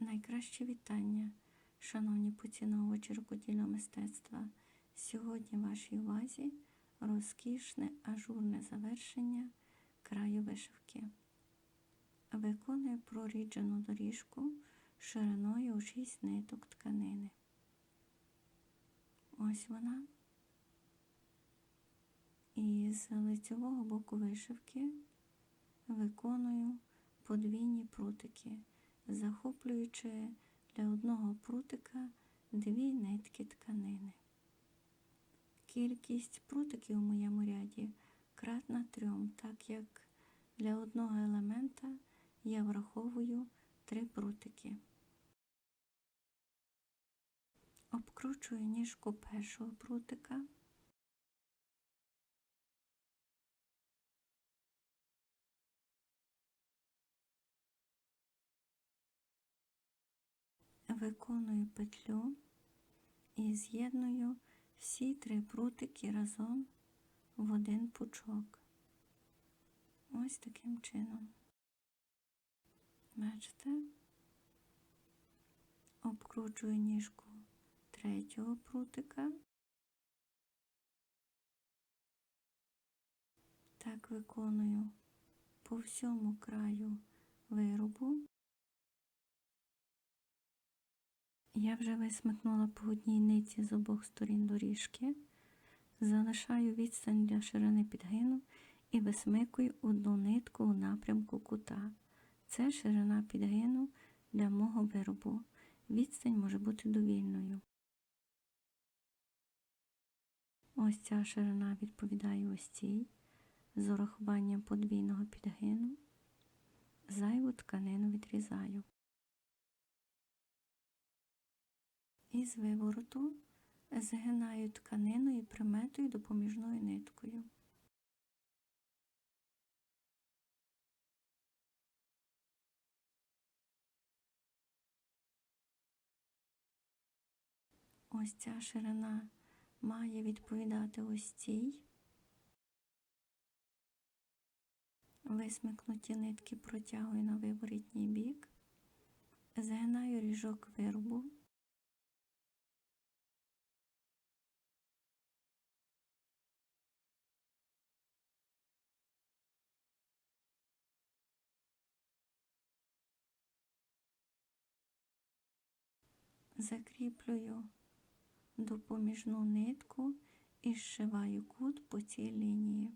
Найкраще вітання, шановні поціновувачі рукодільного мистецтва. Сьогодні вашій увазі розкішне ажурне завершення краю вишивки. Виконую проріджену доріжку шириною у 6 ниток тканини. Ось вона. І з лицевого боку вишивки виконую подвійні прутики, захоплюючи для одного прутика дві нитки тканини. Кількість прутиків у моєму ряді кратна трьом, так як для одного елемента я враховую три прутики. Обкручую ніжку першого прутика. Виконую петлю і з'єдную всі три прутики разом в один пучок. Ось таким чином. Бачите? Обкручую ніжку третього прутика. Так виконую по всьому краю виробу. Я вже висмикнула по одній ниці з обох сторін доріжки, залишаю відстань для ширини підгину і висмикую одну нитку у напрямку кута. Це ширина підгину для мого виробу. Відстань може бути довільною. Ось ця ширина відповідає ось цій з урахуванням подвійного підгину. Зайву тканину відрізаю. Із вивороту згинаю тканину і приметую допоміжною ниткою. Ось ця ширина має відповідати ось цій. Висмикнуті нитки протягую на виворітній бік, згинаю ріжок виробу. Закріплюю допоміжну нитку і зшиваю кут по цій лінії.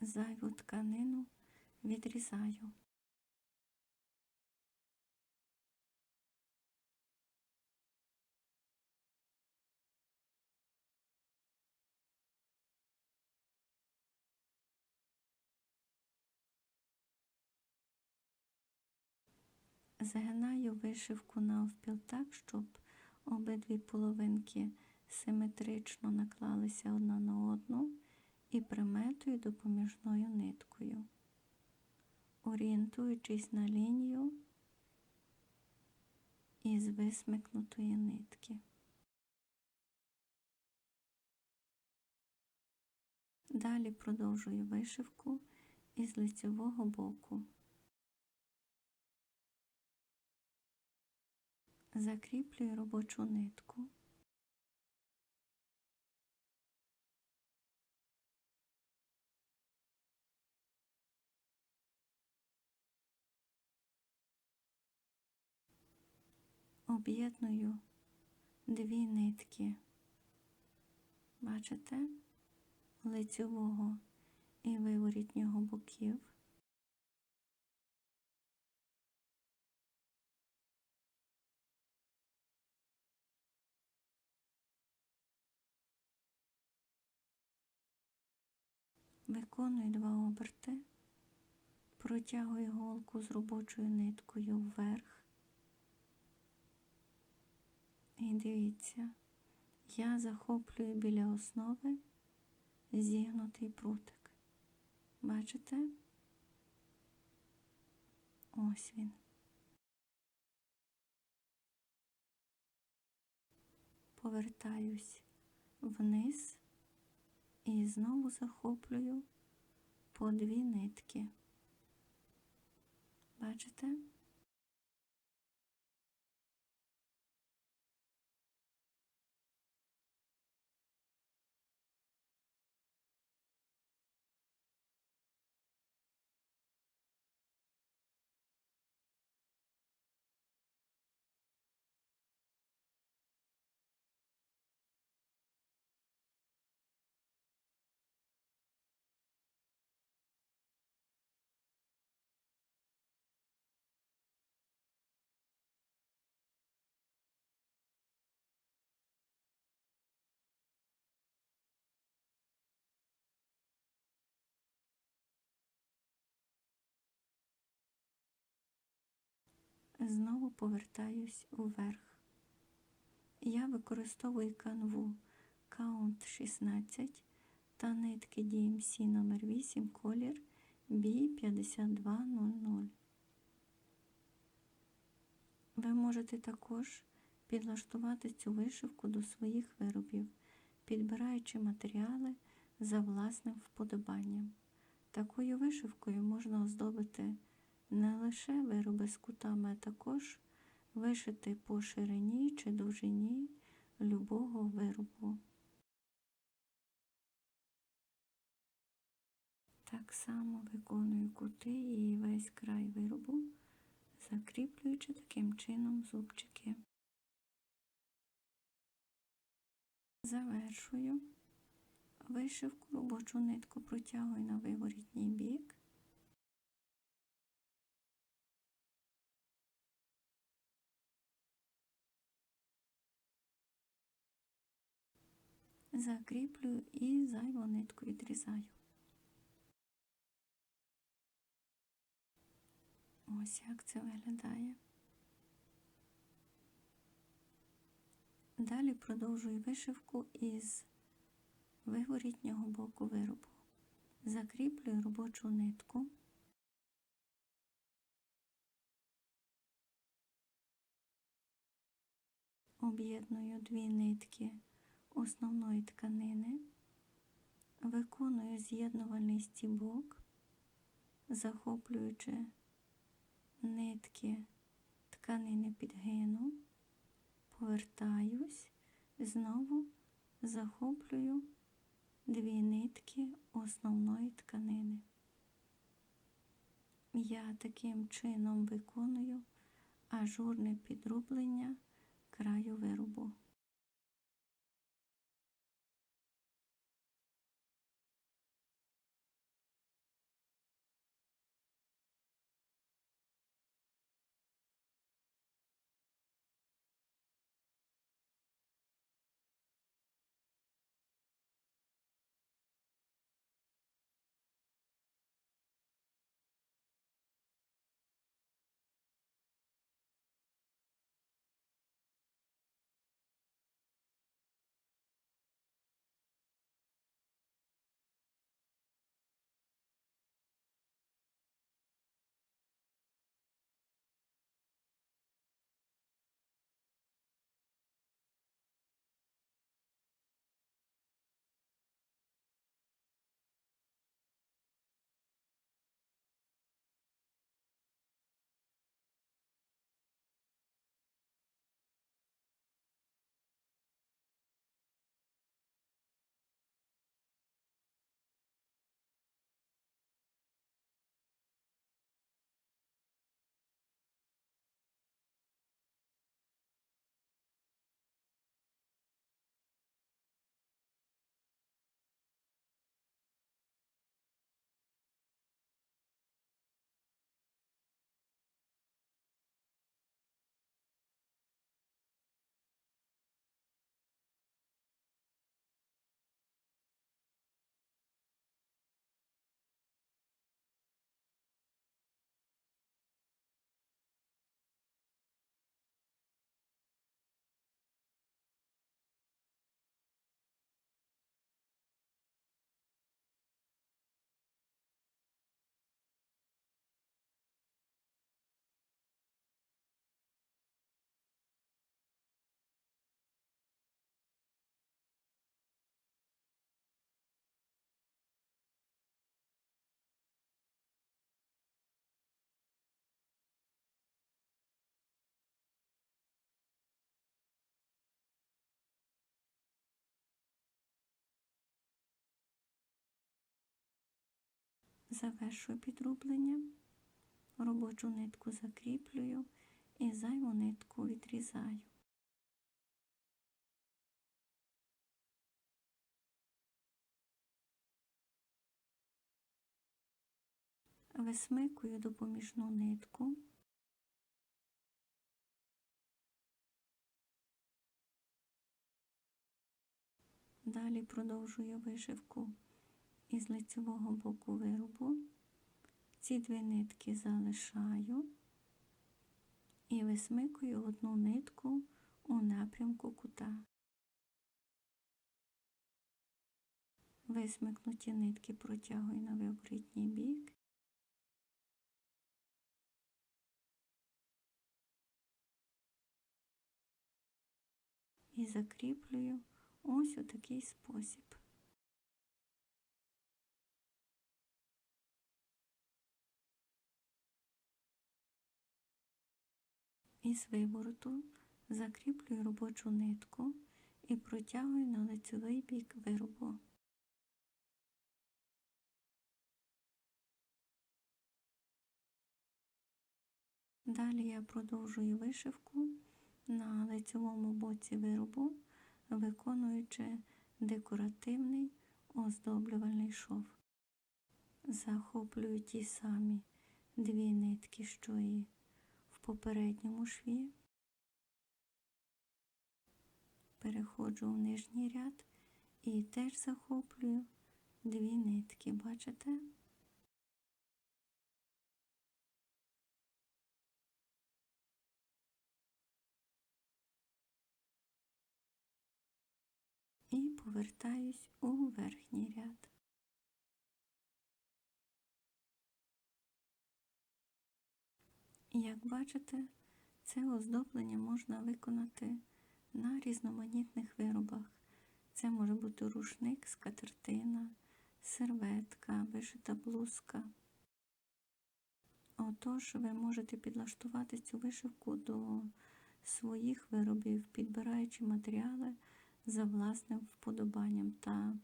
Зайву тканину відрізаю. Загинаю вишивку навпіл так, щоб обидві половинки симетрично наклалися одна на одну і приметую допоміжною ниткою, орієнтуючись на лінію із висмикнутої нитки. Далі продовжую вишивку із лицевого боку. Закріплюю робочу нитку. Об'єдную дві нитки, бачите, лицевого і виворітнього боків. Виконую два оберти, протягую голку з робочою ниткою вверх. І дивіться, я захоплюю біля основи зігнутий прутик. Бачите? Ось він. Повертаюсь вниз і знову захоплюю по дві нитки. Бачите? Знову повертаюсь уверх. Я використовую канву Count 16 та нитки DMC номер 8 колір B5200. Ви можете також підлаштувати цю вишивку до своїх виробів, підбираючи матеріали за власним вподобанням. Такою вишивкою можна оздобити не лише вироби з кутами, а також вишити по ширині чи довжині любого виробу. Так само виконую кути і весь край виробу, закріплюючи таким чином зубчики. Завершую вишивку робочу нитку протягую на виворітній бік. Закріплюю і зайву нитку відрізаю. Ось як це виглядає. Далі продовжую вишивку із виворітнього боку виробу. Закріплюю робочу нитку. Об'єдную дві нитки основної тканини, виконую з'єднувальний стібок, захоплюючи нитки тканини підгину, повертаюсь, знову захоплюю дві нитки основної тканини. Я таким чином виконую ажурне підрублення краю виробу. Завершую підрублення, робочу нитку закріплюю і зайву нитку відрізаю. Висмикую допоміжну нитку. Далі продовжую вишивку із лицевого боку виробу. Ці дві нитки залишаю і висмикую одну нитку у напрямку кута. Висмикнуті нитки протягую на виворітній бік. І закріплюю ось у такий спосіб. Із вивороту закріплюю робочу нитку і протягую на лицевий бік виробу. Далі я продовжую вишивку на лицевому боці виробу, виконуючи декоративний оздоблювальний шов. Захоплюю ті самі дві нитки, що і попередньому шві. Переходжу в нижній ряд і теж захоплюю дві нитки, бачите? І повертаюсь у верхній ряд. Як бачите, це оздоблення можна виконати на різноманітних виробах. Це може бути рушник, скатертина, серветка, вишита блузка. Отож, ви можете підлаштувати цю вишивку до своїх виробів, підбираючи матеріали за власним вподобанням. Та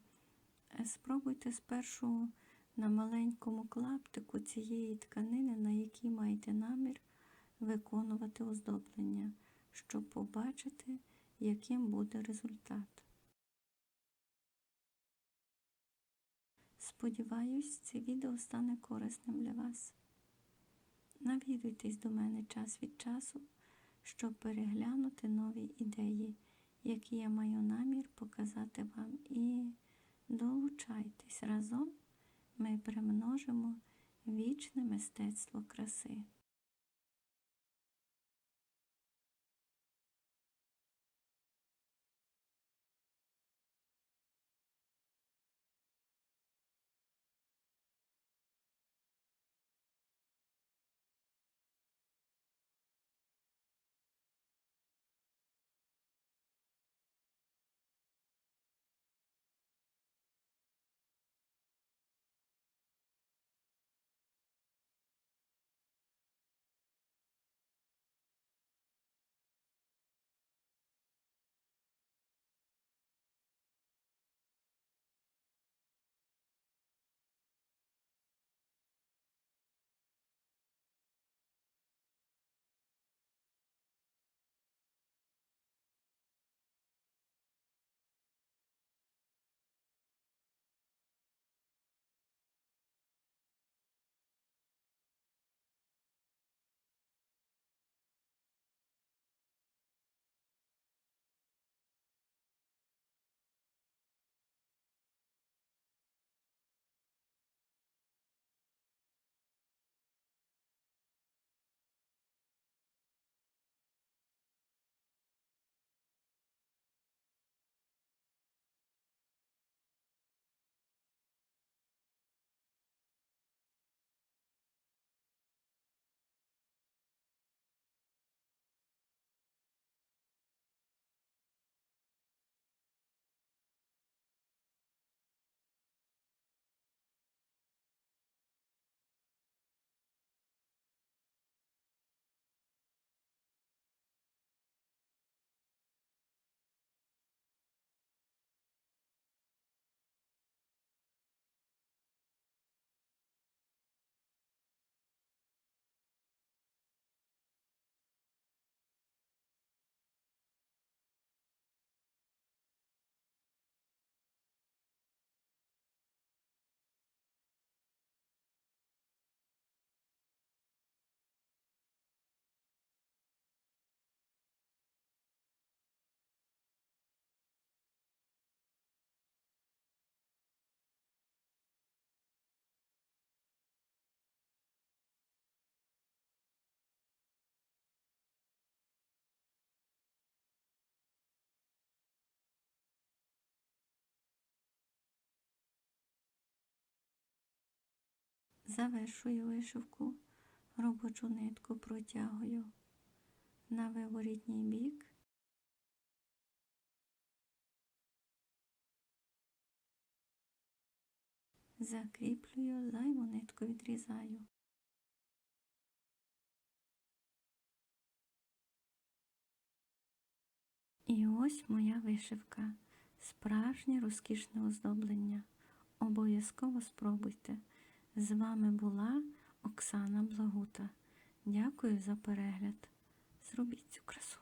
спробуйте спершу на маленькому клаптику цієї тканини, на якій маєте намір виконувати оздоблення, щоб побачити, яким буде результат. Сподіваюсь, це відео стане корисним для вас. Навідуйтесь до мене час від часу, щоб переглянути нові ідеї, які я маю намір показати вам, і долучайтесь разом ми примножимо вічне мистецтво краси. Завершую вишивку, робочу нитку протягую на виворітній бік. Закріплюю, зайву нитку відрізаю. І ось моя вишивка. Справжнє розкішне оздоблення. Обов'язково спробуйте. З вами була Оксана Благута. Дякую за перегляд. Зробіть цю красу.